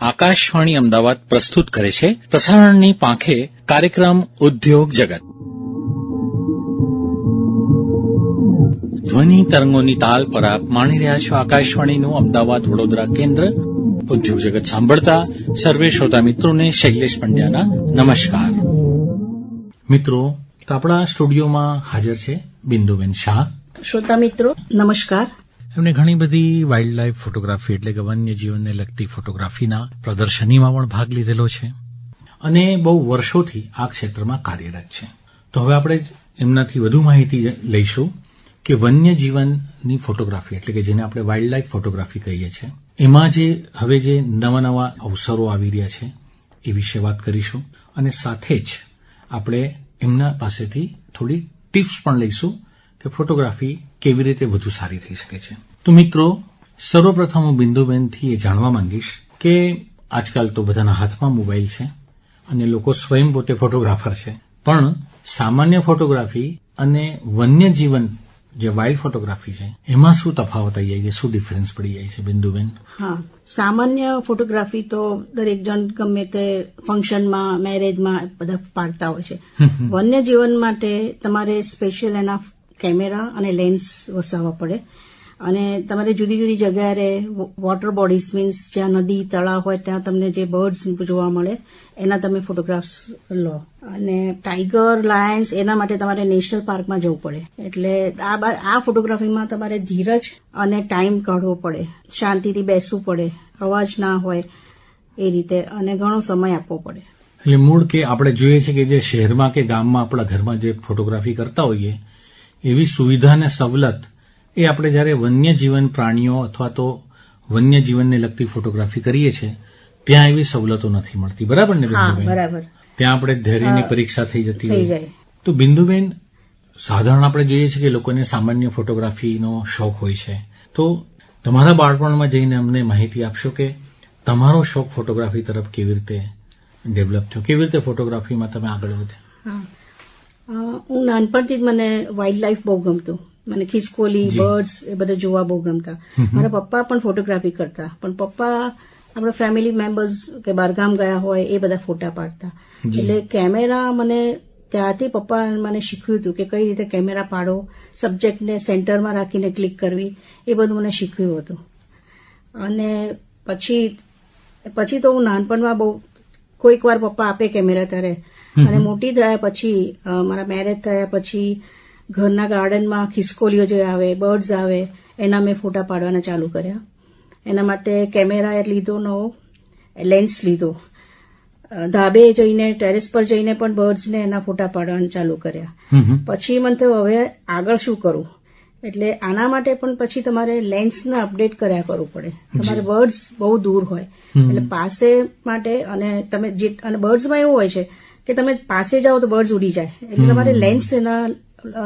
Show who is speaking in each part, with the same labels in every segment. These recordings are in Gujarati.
Speaker 1: આકાશવાણી અમદાવાદ પ્રસ્તુત કરે છે પ્રસારણની પાંખે કાર્યક્રમ ઉદ્યોગ જગત. ધ્વનિ તરંગોની તાલ પર આપ માણી રહ્યા છો આકાશવાણીનું અમદાવાદ વડોદરા કેન્દ્ર. ઉદ્યોગ જગત સાંભળતા સર્વે શ્રોતા મિત્રોને શૈલેષ પંડ્યાના નમસ્કાર. મિત્રો આપણા સ્ટુડિયોમાં હાજર છે બિંદુબેન શાહ.
Speaker 2: શ્રોતા મિત્રો, નમસ્કાર.
Speaker 1: એમને ઘણી બધી વાઇલ્ડ લાઇફ ફોટોગ્રાફી એટલે કે વન્યજીવનને લગતી ફોટોગ્રાફીના પ્રદર્શનીમાં પણ ભાગ લીધેલો છે. અને બહુ વર્ષોથી આ ક્ષેત્રમાં કાર્યરત છે. તો હવે આપણે એમનાથી વધુ માહિતી લઈશું કે વન્ય જીવનની ફોટોગ્રાફી એટલે કે જેને આપણે વાઇલ્ડ લાઇફ ફોટોગ્રાફી કહીએ છીએ, એમાં જે હવે જે નવા નવા અવસરો આવી રહ્યા છે એ વિશે વાત કરીશું અને સાથે જ આપણે એમના પાસેથી થોડી ટિપ્સ પણ લઈશું કે ફોટોગ્રાફી કેવી રીતે વધુ સારી થઈ શકે છે. તો મિત્રો સર્વપ્રથમ હું બિંદુબેનથી એ જાણવા માંગીશ કે આજકાલ તો બધાના હાથમાં મોબાઈલ છે અને લોકો સ્વયં પોતે ફોટોગ્રાફર છે. પણ સામાન્ય ફોટોગ્રાફી અને વન્ય જીવન જે વાઇલ્ડ ફોટોગ્રાફી છે એમાં શું તફાવત આવી જાય છે? શું ડિફરન્સ પડી જાય છે બિંદુબેન?
Speaker 2: હા સામાન્ય ફોટોગ્રાફી તો દરેક જણ ગમે તે ફંક્શનમાં મેરેજમાં બધા પાડતા હોય છે. વન્ય જીવન માટે તમારે સ્પેશિયલ એના કેમેરા અને લેન્સ વસાવવા પડે. અને તમારે જુદી જુદી જગ્યાએ વોટર બોડીઝ મીન્સ જ્યાં નદી, તળાવ હોય ત્યાં તમને જે બર્ડ્સ જોવા મળે, એના તમે ફોટોગ્રાફ્સ લો. અને ટાઈગર લાયન્સ એના માટે તમારે નેશનલ પાર્કમાં જવું પડે. એટલે આ આ ફોટોગ્રાફીમાં તમારે ધીરજ અને ટાઈમ કાઢવો પડે. શાંતિથી બેસવું પડે. અવાજ ના હોય એ રીતે અને ઘણો સમય આપવો પડે.
Speaker 1: એટલે મૂળ કે આપણે જોઈએ છે કે જે શહેરમાં કે ગામમાં આપણા ઘરમાં જે ફોટોગ્રાફી કરતા હોઈએ, એવી સુવિધા અને સવલત એ આપણે જ્યારે વન્યજીવન પ્રાણીઓ અથવા તો વન્ય જીવનને લગતી ફોટોગ્રાફી કરીએ છીએ ત્યાં એવી સવલતો નથી મળતી. બરાબર ને
Speaker 2: બરાબર.
Speaker 1: ત્યાં આપણે ધૈર્યની પરીક્ષા થઈ જતી હોય. તો બિંદુબેન સાધારણ આપણે જોઈએ છીએ કે લોકોને સામાન્ય ફોટોગ્રાફીનો શોખ હોય છે. તો તમારા બાળપણમાં જઈને અમને માહિતી આપશો કે તમારો શોખ ફોટોગ્રાફી તરફ કેવી રીતે ડેવલપ થયો? કેવી રીતે ફોટોગ્રાફીમાં તમે આગળ વધ્યા?
Speaker 2: હું. નાનપણથી જ મને વાઇલ્ડ લાઈફ બહુ ગમતું. મને ખિસકોલી બર્ડ્સ એ બધા જોવા બહુ ગમતા. મારા પપ્પા પણ ફોટોગ્રાફી કરતા. પણ પપ્પા આપણા ફેમિલી મેમ્બર્સ કે બહારગામ ગયા હોય એ બધા ફોટા પાડતા. એટલે કેમેરા મને ત્યારથી પપ્પા મને શીખવ્યું હતું કે કઈ રીતે કેમેરા પાડો સબ્જેક્ટને સેન્ટરમાં રાખીને ક્લિક કરવી એ બધું મને શીખવ્યું હતું. અને પછી પછી તો હું નાનપણમાં બહુ કોઈક વાર પપ્પા આપે કેમેરા ત્યારે. અને મોટી થયા પછી મારા મેરેજ થયા પછી ઘરના ગાર્ડનમાં ખિસકોલીઓ જે આવે બર્ડ્સ આવે એના મેં ફોટા પાડવાના ચાલુ કર્યા. એના માટે કેમેરા લીધો નવો લેન્સ લીધો. ધાબે જઈને ટેરેસ પર જઈને પણ બર્ડ્સને એના ફોટા પાડવાના ચાલુ કર્યા. પછી મને થયું હવે આગળ શું કરું? એટલે આના માટે પણ પછી તમારે લેન્સને અપડેટ કર્યા કરવું પડે. તમારે બર્ડ્સ બહુ દૂર હોય. એટલે પાસે માટે અને તમે જે અને બર્ડ્સમાં એવું હોય છે કે તમે પાસે જાઓ તો બર્ડ્સ ઉડી જાય. એટલે તમારે લેન્સ એના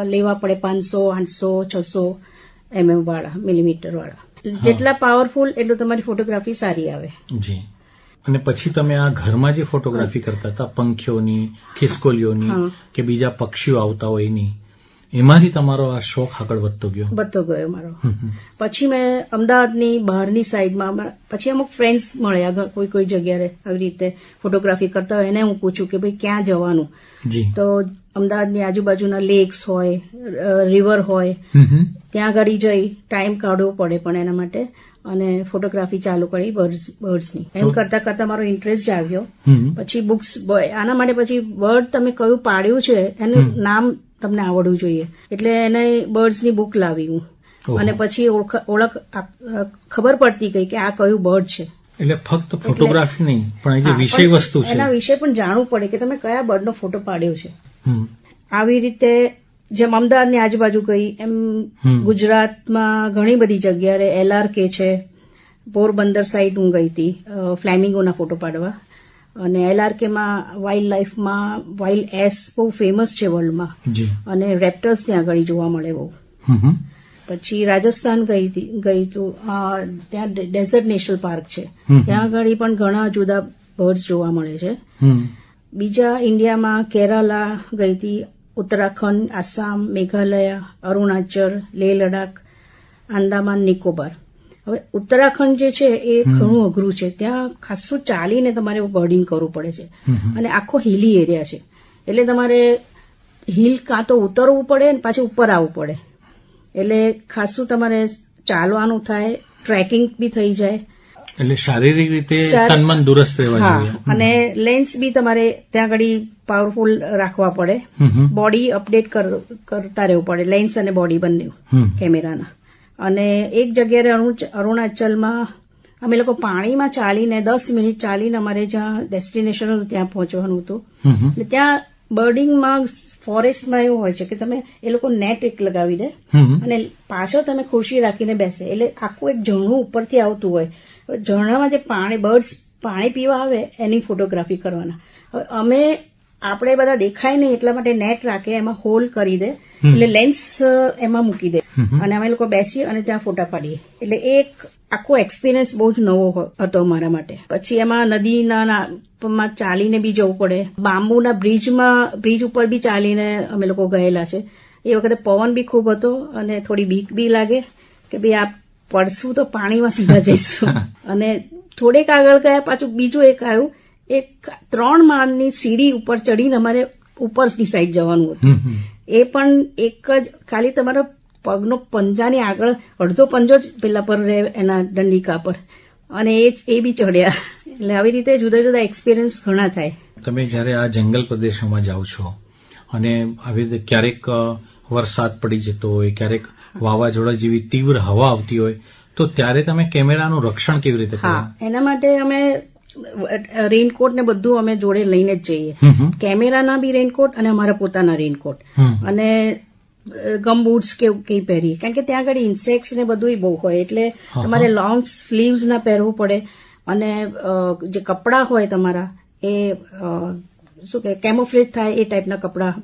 Speaker 2: લેવા પડે પાંચસો આઠસો છસો એમએમ વાળા મિલીમીટર વાળા. જેટલા પાવરફુલ એટલું તમારી ફોટોગ્રાફી સારી આવે.
Speaker 1: જી. અને પછી તમે આ ઘરમાં જે ફોટોગ્રાફી કરતા હતા પંખીઓની ખિસકોલીઓની કે બીજા પક્ષીઓ આવતા હોય એની એમાંથી તમારો આ શોખ આગળ વધતો ગયો?
Speaker 2: વધતો ગયો મારો. પછી મેં અમદાવાદની બહારની સાઈડમાં પછી અમુક ફ્રેન્ડ્સ મળ્યા કોઈ કોઈ જગ્યાએ આવી રીતે ફોટોગ્રાફી કરતા હોય એને હું પૂછું કે ભાઈ ક્યાં જવાનું? તો અમદાવાદની આજુબાજુના લેક્સ હોય રિવર હોય. ત્યાં આગળ જઈ ટાઈમ કાઢવો પડે પણ એના માટે અને ફોટોગ્રાફી ચાલુ કરી બર્ડ્સ બર્ડ્સની. એમ કરતા કરતા મારો ઇન્ટરેસ્ટ જાગ્યો પછી બુક્સ આના માટે પછી બર્ડ તમે કયું પાડ્યું છે એનું નામ તમને આવડવું જોઈએ. એટલે એને બર્ડ્સની બુક લાવી હું. અને પછી ઓળખ ખબર પડતી ગઈ કે આ કયું બર્ડ છે.
Speaker 1: એટલે ફક્ત ફોટોગ્રાફી નહીં પણ જે વિષય વસ્તુ છે.
Speaker 2: એના વિશે પણ જાણવું પડે કે તમે કયા બર્ડનો ફોટો પાડ્યો છે. આવી રીતે જેમ અમદાવાદની આજુબાજુ ગઈ એમ ગુજરાતમાં ઘણી બધી જગ્યાએ એલઆરકે છે. પોરબંદર સાઈડ હું ગઈ હતી ફ્લેમિંગોના ફોટો પાડવા. અને એલઆરકેમાં વાઇલ્ડ લાઈફમાં વાઇલ્ડ એસ બહુ ફેમસ છે વર્લ્ડમાં અને રેપ્ટર્સ ત્યાં આગળ જોવા મળે બહુ. પછી રાજસ્થાન ગઈ ગઈ તું ત્યાં ડેઝર્ટ નેશનલ પાર્ક છે. ત્યાં આગળ પણ ઘણા જુદા બર્ડ્સ જોવા મળે છે. બીજા ઇન્ડિયામાં કેરાલા ગઈ હતી ઉત્તરાખંડ આસામ મેઘાલય અરુણાચલ લેહ લડાખ આંદામાન નિકોબાર. હવે ઉત્તરાખંડ જે છે એ ઘણું અઘરું છે. ત્યાં ખાસું ચાલીને તમારે બર્ડિંગ કરવું પડે છે. અને આખો હિલી એરિયા છે. એટલે તમારે હિલ કાં તો ઉતરવું પડે ને પાછું ઉપર આવવું પડે. એટલે ખાસું તમારે ચાલવાનું થાય ટ્રેકિંગ બી થઈ જાય.
Speaker 1: એટલે શારીરિક રીતે તનમન દુરસ્ત રહેવા જોઈએ.
Speaker 2: અને લેન્સ બી તમારે ત્યાં આગળ પાવરફુલ રાખવા પડે. બોડી અપડેટ કરતા રહેવું પડે લેન્સ અને બોડી બંને. કેમેરાના. અને એક જગ્યાએ અરુણાચલમાં અમે લોકો પાણીમાં ચાલીને દસ મિનિટ ચાલીને અમારે જ્યાં ડેસ્ટિનેશન હતું ત્યાં પહોંચવાનું હતું. ત્યાં બર્ડિંગમાં ફોરેસ્ટમાં એવું હોય છે કે તમે એ લોકો નેટ એક લગાવી દે. અને પાછળ તમે ખુરશી રાખીને બેસે. એટલે આખું એક ઝરણું ઉપરથી આવતું હોય. ઝરણામાં જે પાણી બર્ડ્સ પાણી પીવા આવે એની ફોટોગ્રાફી કરવાના. હવે અમે આપણે બધા દેખાય નહીં એટલા માટે નેટ રાખે એમાં હોલ કરી દે એટલે લેન્સ એમાં મૂકી દે. અને અમે લોકો બેસીએ અને ત્યાં ફોટા પાડીએ. એટલે એક આખો એક્સપિરિયન્સ બહુ જ નવો હતો મારા માટે. પછી એમાં નદીના માં ચાલીને બી જવું પડે. બાંબુના બ્રિજમાં બ્રિજ ઉપર બી ચાલીને અમે લોકો ગયેલા છે. એ વખતે પવન બી ખૂબ હતો અને થોડી બીક બી લાગે કે ભાઈ આ પડશું તો પાણીમાં સીધા જઈશું. અને થોડેક આગળ ગયા પાછું બીજું એક આવ્યું. એક ત્રણ માળની સીડી ઉપર ચડીને અમારે ઉપરની સાઈડ જવાનું હતું. એ પણ એક જ ખાલી તમારા પગનો પંજાની આગળ અડધો પંજો જ પેલા પર રહે એના દંડિકા પર. અને એ જ- એ બી ચડ્યા. એટલે આવી રીતે જુદા જુદા એક્સપિરિયન્સ ઘણા થાય.
Speaker 1: તમે જ્યારે આ જંગલ પ્રદેશોમાં જાઓ છો અને આવી રીતે ક્યારેક વરસાદ પડી જતો હોય ક્યારેક વાવાઝોડા જેવી તીવ્ર હવા આવતી હોય તો ત્યારે તમે કેમેરાનું રક્ષણ કેવી રીતે
Speaker 2: હા એના માટે અમે રેઇનકોટ ને બધું અમે જોડે લઈને જ જઈએ. કેમેરાના બી રેઇનકોટ અને અમારા પોતાના રેઇનકોટ. અને ગમબૂટ્સ કે કંઈ પહેરીએ. કારણ કે ત્યાં આગળ ઇન્સેક્ટ્સ ને બધું બહુ હોય એટલે તમારે લોંગ સ્લીવ્સ ના પહેરવું પડે. અને જે કપડાં હોય તમારા એ શું કે કેમોફ્લેજ થાય એ ટાઈપના કપડાં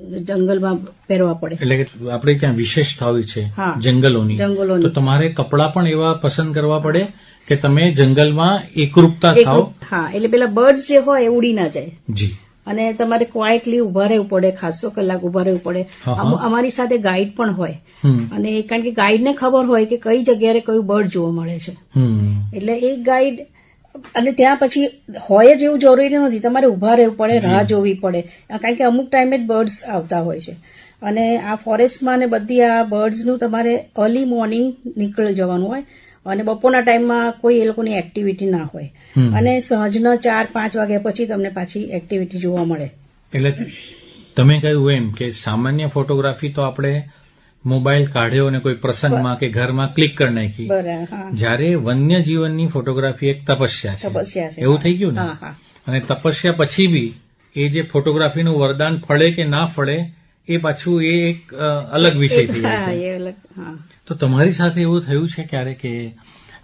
Speaker 2: જંગલમાં પહેરવા પડે.
Speaker 1: એટલે કે આપણે ત્યાં વિશેષતા હોય છે. જંગલોની.
Speaker 2: જંગલોની.
Speaker 1: તો તમારે કપડાં પણ એવા પસંદ કરવા પડે કે તમે જંગલમાં એકરૂપતા
Speaker 2: થાવ?
Speaker 1: થાઓ
Speaker 2: હા એટલે પેલા બર્ડ્સ જે હોય એ ઉડી ના જાય.
Speaker 1: જી.
Speaker 2: અને તમારે ક્વાઇટલી ઊભા રહેવું પડે ખાસો કલાક ઊભા રહેવું પડે. અમારી સાથે ગાઈડ પણ હોય. અને કારણ કે ગાઈડને ખબર હોય કે કઈ જગ્યાએ કયું બર્ડ જોવા મળે છે. એટલે એક ગાઈડ અને ત્યાં પછી હોય જ એવું જરૂરી નથી. તમારે ઊભા રહેવું પડે રાહ જોવી પડે. કારણ કે અમુક ટાઈમે જ બર્ડ્સ આવતા હોય છે. અને આ ફોરેસ્ટમાં ને બધી આ બર્ડ્સનું તમારે અર્લી મોર્નિંગ નીકળી જવાનું હોય અને બપોરના ટાઈમમાં કોઈ એ લોકોની એક્ટિવિટી ના હોય. અને સહજના ચાર પાંચ વાગ્યા પછી તમને પાછી એક્ટિવિટી જોવા મળે.
Speaker 1: એટલે તમે કહ્યું એમ કે સામાન્ય ફોટોગ્રાફી તો આપણે મોબાઈલ કાઢ્યો અને કોઈ પ્રસંગમાં કે ઘરમાં ક્લિક કરી નાખી. જ્યારે વન્ય જીવનની ફોટોગ્રાફી એક તપસ્યા છે. એવું થઈ ગયું ને? અને તપસ્યા પછી બી એ જે ફોટોગ્રાફીનું વરદાન ફળે કે ના ફળે એ પાછું એ એક અલગ વિષય થઈ જાય છે. તો તમારી સાથે એવું થયું છે ક્યારે કે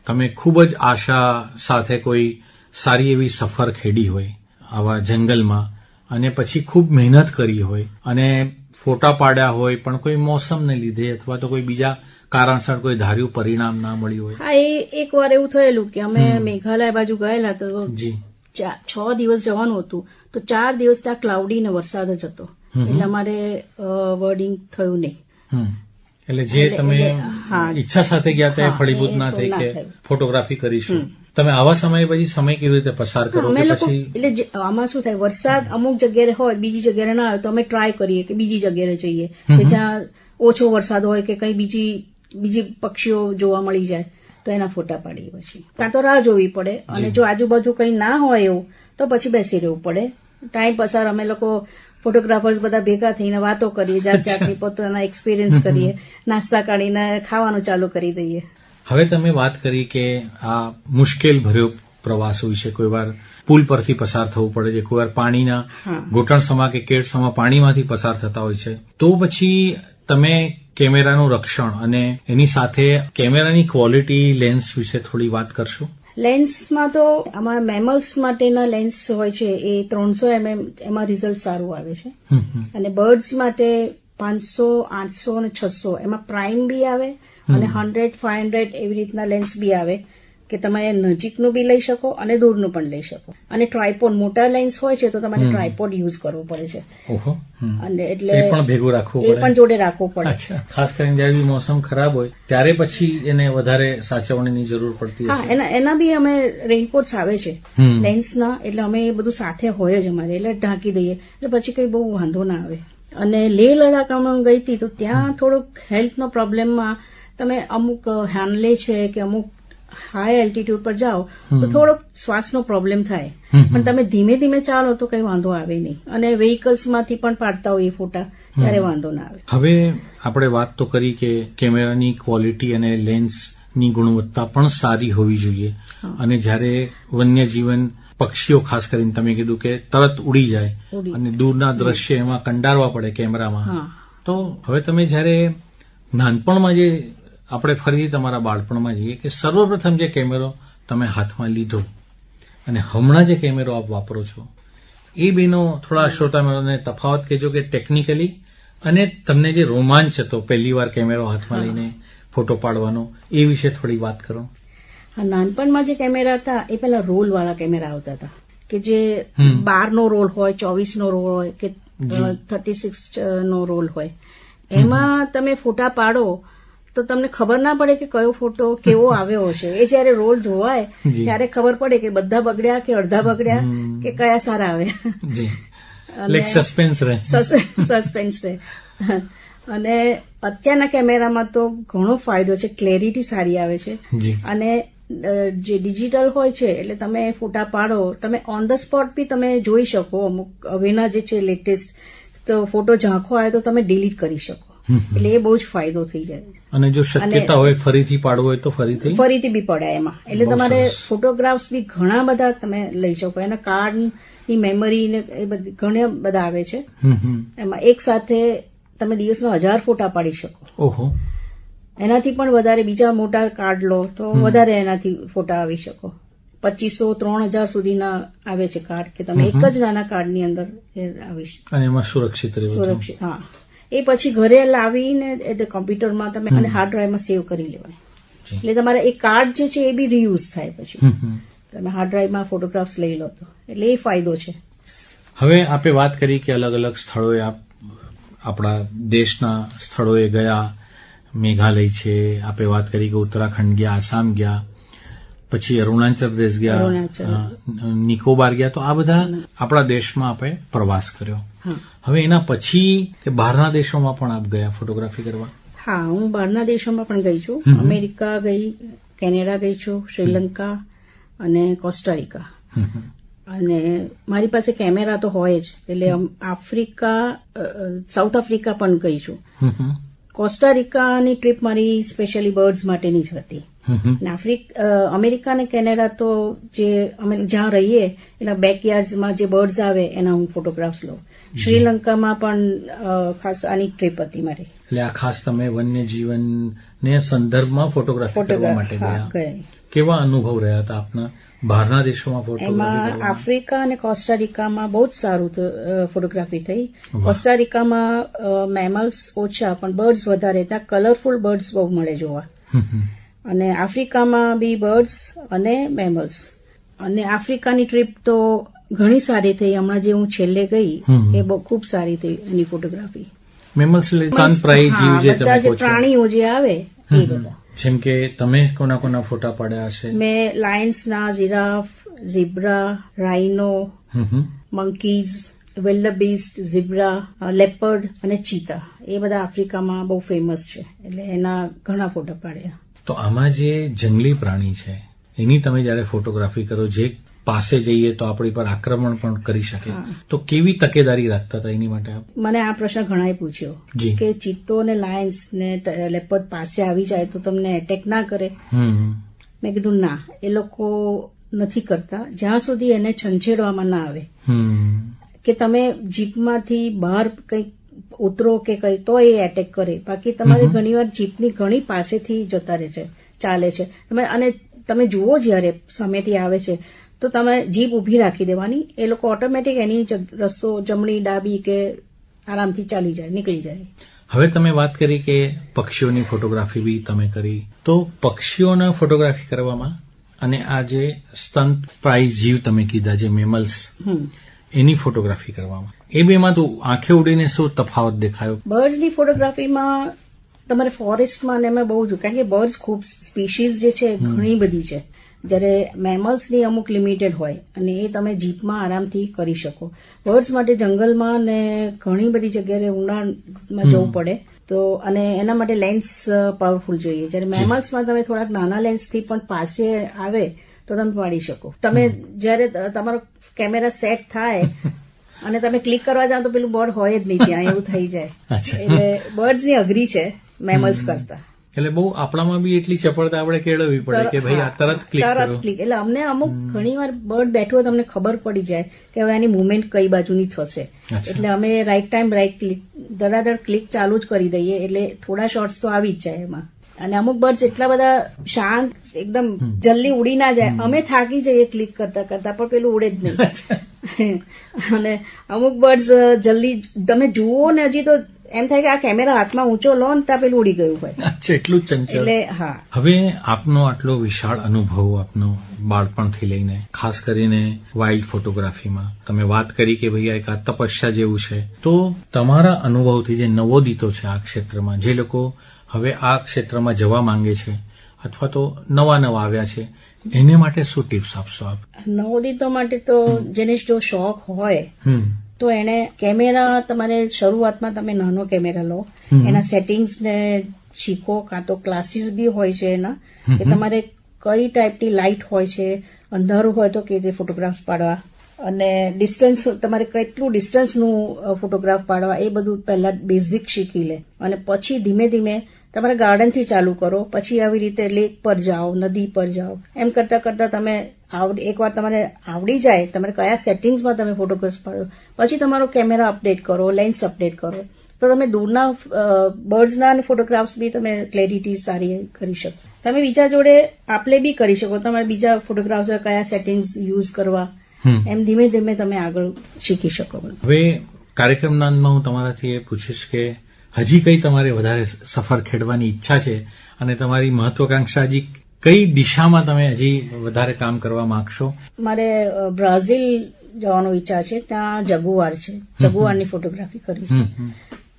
Speaker 1: તમે ખૂબ જ આશા સાથે કોઈ સારી એવી સફર ખેડી હોય આવા જંગલમાં અને પછી ખૂબ મહેનત કરી હોય અને ફોટા પાડ્યા હોય પણ કોઈ મોસમને લીધે અથવા તો કોઈ બીજા કારણસર કોઈ ધાર્યું પરિણામ ના મળ્યું હોય.
Speaker 2: હા એ એક વાર એવું થયેલું કે અમે મેઘાલય બાજુ ગયેલા તો છ દિવસ જવાનું હતું. તો ચાર દિવસ ત્યાં ક્લાઉડી ને વરસાદ જ હતો. એટલે અમારે વર્ડિંગ થયું નહીં.
Speaker 1: એટલે જે તમે ઈચ્છા સાથે ગયા ત્યાં ફળીભૂત ના થઈ કે ફોટોગ્રાફી કરીશું. તમે આવા સમય પછી સમય કેવી રીતે પસાર કરો
Speaker 2: અમે લોકો એટલે આમાં શું થાય વરસાદ અમુક જગ્યાએ હોય બીજી જગ્યાએ ના હોય તો અમે ટ્રાય કરીએ કે બીજી જગ્યાએ જઈએ. કે જ્યાં ઓછો વરસાદ હોય કે કઈ બીજી બીજી પક્ષીઓ જોવા મળી જાય તો એના ફોટા પાડીએ પછી. કાં તો રાહ જોવી પડે અને જો. આજુબાજુ કઈ ના હોય એવું તો પછી બેસી રહેવું પડે. ટાઈમ પસાર અમે લોકો ફોટોગ્રાફર્સ બધા ભેગા થઈને વાતો કરીએ જાત જાતની પોતાના એક્સપિરિયન્સ કરીએ નાસ્તા કાઢીને ખાવાનું ચાલુ કરી દઈએ.
Speaker 1: હવે તમે વાત કરી કે આ મુશ્કેલ ભર્યો પ્રવાસ હોય છે કોઈ વાર પુલ પરથી પસાર થવું પડે છે કોઈ વાર પાણીના. ઘૂંટણસમા કે કેળસમા પાણીમાંથી પસાર થતા હોય છે તો પછી તમે કેમેરાનું રક્ષણ અને એની સાથે કેમેરાની ક્વોલિટી લેન્સ વિશે થોડી વાત કરશો
Speaker 2: લેન્સમાં તો આમાં મેમલ્સ માટેના લેન્સ હોય છે એ ત્રણસો એમએમ એમાં રિઝલ્ટ સારું આવે છે. અને બર્ડ્સ માટે પાંચસો આઠસો અને છસો. એમાં પ્રાઇમ બી આવે અને હંડ્રેડ ફાઈવ હંડ્રેડ એવી રીતના લેન્સ બી આવે કે તમે નજીકનું બી લઈ શકો અને દૂરનું પણ લઈ શકો. અને ટ્રાયપોડ મોટા લેન્સ હોય છે તો તમારે ટ્રાયપોડ યુઝ કરવો પડે છે. અને એટલે
Speaker 1: પણ ભેગું રાખવું
Speaker 2: એ પણ જોડે રાખવું પડે.
Speaker 1: ખાસ કરીને જ્યારે મોસમ ખરાબ હોય ત્યારે પછી એને વધારે સાચવણીની જરૂર પડતી
Speaker 2: હા એના એના બી અમે રેઇનકોટ્સ આવે છે. લેન્સના એટલે અમે એ બધું સાથે હોય જ અમારે. એટલે ઢાંકી દઈએ. એટલે પછી કઈ બહુ વાંધો ના આવે. અને લેહ લડાકામાં ગઈ હતી તો ત્યાં થોડુંક હેલ્થનો પ્રોબ્લેમમાં તમે અમુક હાનલે છે કે અમુક હાઈ એલ્ટિટ્યુડ પર જાઓ તો થોડોક શ્વાસનો પ્રોબ્લેમ થાય. પણ તમે ધીમે ધીમે ચાલો તો કઈ વાંધો આવે નહીં. અને વેહિકલ્સમાંથી પણ પાડતા હોય એ ફોટા ત્યારે વાંધો ના આવે.
Speaker 1: હવે આપણે વાત તો કરી કે કેમેરાની ક્વોલિટી અને લેન્સની ગુણવત્તા પણ સારી હોવી જોઈએ. અને જ્યારે વન્યજીવન પક્ષીઓ ખાસ કરીને તમે કીધું કે તરત ઉડી જાય અને દૂરના દ્રશ્ય એમાં કંડારવા પડે કેમેરામાં. તો હવે તમે જ્યારે નાનપણમાં જે આપણે ફરીથી તમારા બાળપણમાં જઈએ કે સર્વપ્રથમ જે કેમેરો તમે હાથમાં લીધો અને હમણાં જે કેમેરો આપ વાપરો છો એ બેનો થોડા શ્રોતાઓને તફાવત કહેજો કે ટેકનિકલી અને તમને જે રોમાંચ હતો પહેલી વાર કેમેરો હાથમાં લઈને ફોટો પાડવાનો એ વિશે થોડી વાત કરો.
Speaker 2: હા નાનપણમાં જે કેમેરા હતા એ પેલા રોલ વાળા કેમેરા આવતા હતા. કે જે. બાર નો રોલ હોય ચોવીસ નો રોલ હોય કે થર્ટી સિક્સ નો રોલ હોય. એમાં તમે ફોટા પાડો તો તમને ખબર ના પડે કે કયો ફોટો કેવો આવ્યો હશે. એ જયારે રોલ ધોવાય ત્યારે ખબર પડે કે બધા બગડ્યા કે અડધા બગડ્યા કે કયા સારા આવ્યા.
Speaker 1: સસ્પેન્સ રહે.
Speaker 2: સસ્પેન્સ રહે. અને અત્યારના કેમેરામાં તો ઘણો ફાયદો છે. ક્લેરિટી સારી આવે છે. અને જે ડિજિટલ હોય છે એટલે તમે ફોટા પાડો તમે ઓન ધ સ્પોટ બી તમે જોઈ શકો અમુક હવેના જે છે લેટેસ્ટ તો ફોટો ઝાંખો આવે તો તમે ડિલીટ કરી શકો. એટલે એ બહુ જ ફાયદો થઈ જાય.
Speaker 1: અને જો શક્યતા હોય ફરીથી પાડવો હોય તો ફરીથી?
Speaker 2: ફરીથી બી પડાય એમાં. એટલે તમારે ફોટોગ્રાફ્સ બી ઘણા બધા તમે લઈ શકો. એના કાર્ડની મેમરી ને એ બધી ઘણા બધા આવે છે. એમાં એક સાથે તમે દિવસમાં હજાર ફોટા પાડી શકો.
Speaker 1: ઓહો.
Speaker 2: એનાથી પણ વધારે બીજા મોટા કાર્ડ લો તો વધારે એનાથી ફોટા આવી શકો. પચીસો ત્રણ હજાર સુધીના આવે છે કાર્ડ કે તમે એક જ નાના કાર્ડની અંદર એ આવી શકે.
Speaker 1: અને એમાં સુરક્ષિત
Speaker 2: સુરક્ષિત હા. એ પછી ઘરે લાવીને એટલે કોમ્પ્યુટરમાં તમે અને હાર્ડ ડ્રાઈવમાં સેવ કરી લેવાય. એટલે તમારે એ કાર્ડ જે છે એ બી રીયુઝ થાય પછી. તમે હાર્ડ ડ્રાઈવમાં ફોટોગ્રાફ્સ લઈ લો તો. એટલે એ ફાયદો છે.
Speaker 1: હવે આપે વાત કરી કે અલગ અલગ સ્થળોએ આપ આપણા દેશના સ્થળોએ ગયા. મેઘાલય છે આપે વાત કરી કે ઉત્તરાખંડ ગયા આસામ ગયા પછી અરુણાચલ પ્રદેશ ગયા નિકોબાર ગયા તો આ બધા આપણા દેશમાં આપણે પ્રવાસ કર્યો. હવે એના પછી કે બહારના દેશોમાં પણ આપ ગયા ફોટોગ્રાફી કરવા?
Speaker 2: હા હું બહારના દેશોમાં પણ ગઈ છું. અમેરિકા ગઈ કેનેડા ગઈ છું શ્રીલંકા અને કોસ્ટારિકા. અને મારી પાસે કેમેરા તો હોય જ. એટલે આફ્રિકા સાઉથ આફ્રિકા પણ ગઈ છું. કોસ્ટારિકાની ટ્રીપ મારી સ્પેશિયલી બર્ડ્સ માટેની જ હતી. આફ્રિક અમેરિકા અને કેનેડા તો જે અમે જ્યાં રહીએ એના બેકયાર્ડમાં જે બર્ડ્સ આવે એના હું ફોટોગ્રાફ્સ લઉં. શ્રીલંકામાં પણ ખાસ આની ટ્રીપ હતી મારી.
Speaker 1: એટલે આ ખાસ તમે વન્ય જીવનને સંદર્ભમાં ફોટોગ્રાફી કરવા માટે ગયા. કેવા અનુભવ રહ્યા હતા આપના? બહારના દેશોમાં ફોટોગ્રાફી
Speaker 2: એમાં આફ્રિકા અને કોસ્ટારિકામાં બહુ જ સારું ફોટોગ્રાફી થઈ. કોસ્ટારિકામાં મેમલ્સ ઓછા પણ બર્ડ્સ વધારે. ત્યાં કલરફુલ બર્ડ્સ બહુ મળે જોવા. અને આફ્રિકામાં બી બર્ડ્સ અને મેમલ્સ અને આફ્રિકાની ટ્રીપ તો ઘણી સારી થઈ. હમણાં જે હું છેલ્લે ગઈ એ બહુ ખૂબ સારી થઈ એની ફોટોગ્રાફી
Speaker 1: મેમલ્સ
Speaker 2: બધા જે પ્રાણીઓ જે આવે એ બધા.
Speaker 1: જેમ કે તમે કોના કોના ફોટા પાડ્યા છે
Speaker 2: મેં લાયન્સના giraffe zebra rhino. Monkeys wildebeest zebra leopard અને ચીતા એ બધા આફ્રિકામાં બહુ ફેમસ છે. એટલે એના ઘણા ફોટા પાડ્યા.
Speaker 1: તો આમાં જે જંગલી પ્રાણી છે એની તમે જયારે ફોટોગ્રાફી કરો જે પાસે જઈએ તો આપણી પર આક્રમણ પણ કરી શકે. તો કેવી તકેદારી રાખતા હતા એની માટે
Speaker 2: મને આ પ્રશ્ન ઘણાએ પૂછ્યો. કે ચિત્તો અને લાયન્સ ને લેપર્ડ પાસે આવી જાય તો તમને એટેક ના કરે. મેં કીધું ના એ લોકો નથી કરતા. જ્યાં સુધી એને છંછેડવામાં ના આવે.
Speaker 1: હમ.
Speaker 2: કે તમે જીપમાંથી બહાર કંઈક ઉતરો કે કંઈ તો એ એટેક કરે. બાકી તમારે ઘણીવાર જીપની ઘણી પાસેથી જતા રહે છે ચાલે છે. અને તમે જુઓ જ્યારે સામેથી આવે છે તો તમે જીભ ઊભી રાખી દેવાની. એ લોકો ઓટોમેટિક એની રસ્તો જમણી ડાબી કે આરામથી ચાલી જાય નીકળી જાય.
Speaker 1: હવે તમે વાત કરી કે પક્ષીઓની ફોટોગ્રાફી બી તમે કરી. તો પક્ષીઓના ફોટોગ્રાફી કરવામાં અને આ જે સ્તન પ્રાઇઝ જીવ તમે કીધા જે મેમલ્સ એની ફોટોગ્રાફી કરવામાં. એ બેમાં તો આંખે ઉડીને શું તફાવત દેખાયો?
Speaker 2: બર્ડ્સની ફોટોગ્રાફીમાં તમારે ફોરેસ્ટમાં ને એમાં બહુ જ કારણ કે બર્ડ્સ ખૂબ સ્પીસીઝ જે છે ઘણી બધી છે. જ્યારે મેમલ્સની અમુક લિમિટેડ હોય અને એ તમે જીપમાં આરામથી કરી શકો. બર્ડ્સ માટે જંગલમાં ને ઘણી બધી જગ્યાએ ઊંડાણમાં જવું પડે. તો અને એના માટે લેન્સ પાવરફુલ જોઈએ. જ્યારે મેમલ્સમાં તમે થોડાક નાના લેન્સથી પણ પાસે આવે તો તમે પાડી શકો. તમે જ્યારે તમારો કેમેરા સેટ થાય અને તમે ક્લિક કરવા જાઓ તો પેલું બર્ડ હોય જ નહીં ત્યાં એવું થઈ જાય. એટલે બર્ડ્સની અઘરી છે મેમલ્સ કરતા.
Speaker 1: એટલે બહુ આપણામાં બી એટલી ચપળતા આપણે કેળવવી પડે કે ભાઈ આ તરત ક્લિક
Speaker 2: તરત ક્લિક એટલે અમને અમુક ઘણી વાર બર્ડ બેઠું તમને ખબર પડી જાય કે હવે આની મુવમેન્ટ કઈ બાજુની થશે. એટલે અમે રાઈટ ટાઈમ રાઈટ ક્લિક ધડાધડ ક્લિક ચાલુ જ કરી દઈએ. એટલે થોડા શોર્ટ્સ તો આવી જ જાય એમાં. અને અમુક બર્ડ્સ એટલા બધા શાંત એકદમ જલ્દી ઉડી ના જાય. અમે થાકી જઈએ ક્લિક કરતા કરતા પણ પેલું ઉડે જ નહીં. અને અમુક બર્ડ્સ જલ્દી તમે જુઓ ને હજી તો એમ થાય કે આ કેમેરા હાથમાં ઊંચો લો ને ત્યાં પેલું ઉડી ગયું હોય.
Speaker 1: અચ્છા એટલું જ ચંચલ
Speaker 2: એટલે હા.
Speaker 1: હવે આપનો આટલો વિશાળ અનુભવ આપનો બાળપણથી લઈને ખાસ કરીને વાઇલ્ડ ફોટોગ્રાફીમાં તમે વાત કરી કે ભાઈ આ એક આ તપસ્યા જેવું છે તો તમારા અનુભવથી જે નવોદિતો છે આ ક્ષેત્રમાં જે લોકો હવે આ ક્ષેત્રમાં જવા માંગે છે અથવા તો નવા નવા આવ્યા છે એને માટે શું ટિપ્સ આપશો આપ?
Speaker 2: નવોદિતો માટે તો જેને જો શોખ હોય
Speaker 1: હમ.
Speaker 2: તો એને કેમેરા તમારે શરૂઆતમાં તમે નાનો કેમેરા લો. એના સેટિંગ્સ ને શીખો કાં તો ક્લાસીસ બી હોય છે એના કે તમારે કઈ ટાઈપની લાઇટ હોય છે અંધારું હોય તો કેવી રીતે ફોટોગ્રાફ્સ પાડવા અને ડિસ્ટન્સ તમારે કેટલું ડિસ્ટન્સનું ફોટોગ્રાફ પાડવા એ બધું પહેલા બેઝિક શીખી લે. અને પછી ધીમે ધીમે તમારે ગાર્ડનથી ચાલુ કરો પછી આવી રીતે લેક પર જાઓ નદી પર જાઓ. એમ કરતા કરતા તમે આવડ- એકવાર તમારે આવડી જાય તમારે કયા સેટિંગ્સમાં તમે ફોટોગ્રાફ્સ પાડો પછી તમારો કેમેરા અપડેટ કરો લેન્સ અપડેટ કરો. તો તમે દૂરના બર્ડ્સના ફોટોગ્રાફ્સ બી તમે ક્લેરિટી સારી કરી શકો. તમે બીજા જોડે આપલે બી કરી શકો તમારે બીજા ફોટોગ્રાફ્સ કયા સેટિંગ્સ યુઝ કરવા એમ ધીમે ધીમે તમે આગળ શીખી શકો.
Speaker 1: હવે કાર્યક્રમના અંતમાં હું તમારાથી એ પૂછીશ કે હજી કઈ તમારે વધારે સફર ખેડવાની ઈચ્છા છે અને તમારી મહત્વાકાંક્ષા હજી કઈ દિશામાં તમે હજી વધારે કામ કરવા માંગશો?
Speaker 2: મારે બ્રાઝિલ જવાનો વિચાર છે. ત્યાં જગુઆર છે. જગુઆરની ફોટોગ્રાફી કરી છે.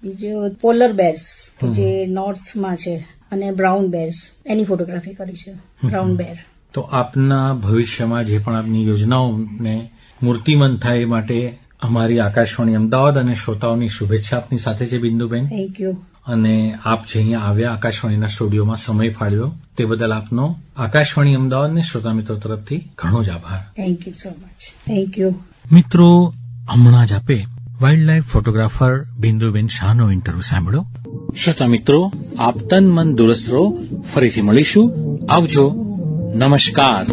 Speaker 2: બીજું પોલર બેર્સ કે જે નોર્થમાં છે અને બ્રાઉન બેર્સ એની ફોટોગ્રાફી કરી છે. Brown bear.
Speaker 1: તો આપના ભવિષ્યમાં જે પણ આપની યોજનાઓને મૂર્તિમંત થાય એ માટે અમારી આકાશવાણી અમદાવાદ અને શ્રોતાઓની શુભેચ્છા આપની સાથે છે બિંદુબેન.
Speaker 2: થેન્ક યુ
Speaker 1: અને આપ જે અહીંયા આવ્યા આકાશવાણીના સ્ટુડિયોમાં સમય ફાળ્યો તે બદલ આપનો આકાશવાણી અમદાવાદ અને શ્રોતા મિત્રો તરફથી ઘણો જ આભાર.
Speaker 2: Thank you so much thank you
Speaker 1: મિત્રો હમણાં જ આપે વાઇલ્ડ લાઇફ ફોટોગ્રાફર બિંદુબેન શાહનો ઇન્ટરવ્યુ સાંભળ્યો. શ્રોતા મિત્રો આપ તન મન દુરસ્ત રહો. ફરીથી મળીશું. આવજો. નમસ્કાર.